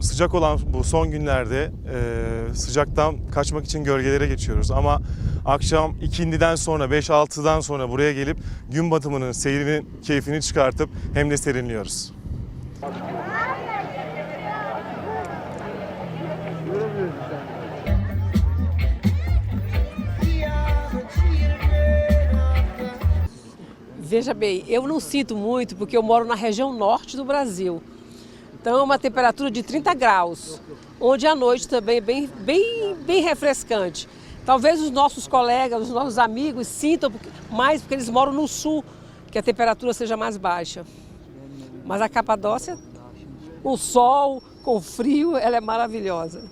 sıcak olan bu son günlerde e, sıcaktan kaçmak için gölgelere geçiyoruz. Ama akşam ikindiden sonra 5-6'dan sonra buraya gelip gün batımının seyrinin keyfini çıkartıp hem de serinliyoruz. Veja bem, eu não sinto muito porque eu moro na região norte do Brasil. Então uma temperatura de 30 graus, onde a noite também é bem, bem, bem refrescante. Talvez os nossos colegas, os nossos amigos sintam mais porque eles moram no sul, que a temperatura seja mais baixa. Mas a Capadócia, com sol, com frio, ela é maravilhosa.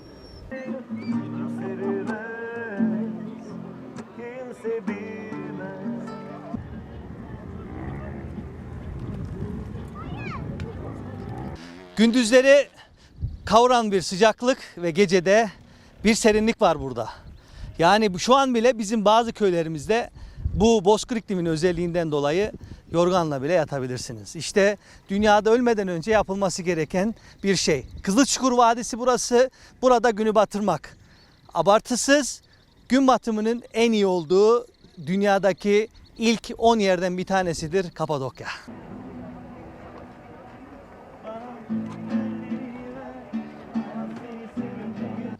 Gündüzleri kavuran bir sıcaklık ve gecede bir serinlik var burada. Yani şu an bile bizim bazı köylerimizde bu bozkır iklimin özelliğinden dolayı yorganla bile yatabilirsiniz. İşte dünyada ölmeden önce yapılması gereken bir şey. Kızılçukur Vadisi burası. Burada günü batırmak. Abartısız gün batımının en iyi olduğu dünyadaki ilk 10 yerden bir tanesidir Kapadokya.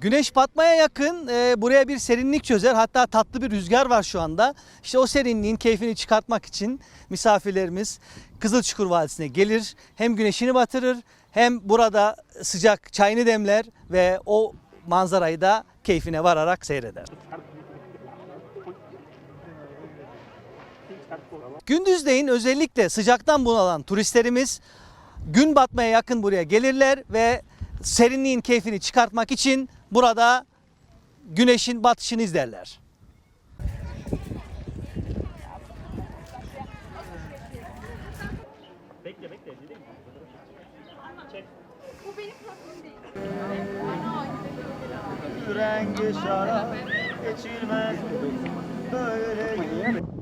Güneş batmaya yakın e, buraya bir serinlik çözer. Hatta tatlı bir rüzgar var şu anda. İşte o serinliğin keyfini çıkartmak için misafirlerimiz Kızılçukur Vadisi'ne gelir. Hem güneşini batırır hem burada sıcak çayını demler ve o manzarayı da keyfine vararak seyreder. Gündüzleyin özellikle sıcaktan bunalan turistlerimiz gün batmaya yakın buraya gelirler ve serinliğin keyfini çıkartmak için burada güneşin batışını izlerler. rengi şarap geçilmez böyle